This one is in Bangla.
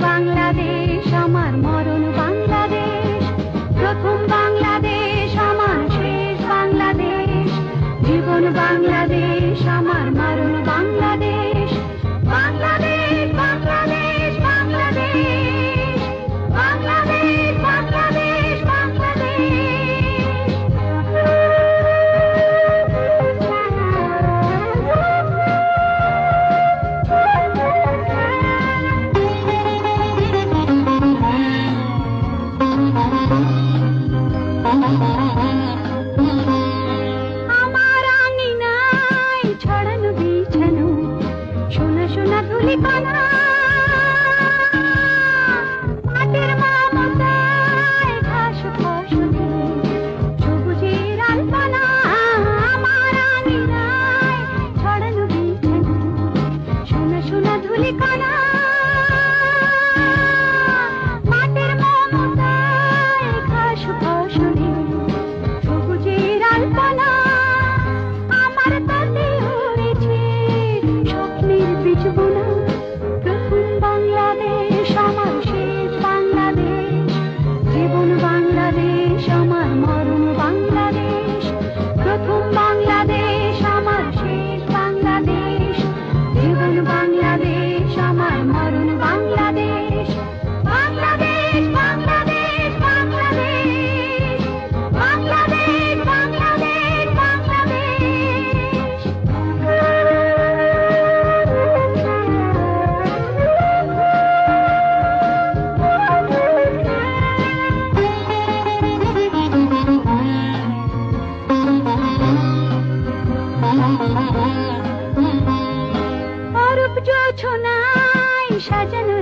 বাংলাদেশ আমার মরণ আমার আঙিনায় ছড়ানো বিছানো সোনা সোনা ধুলি পানা সাজানো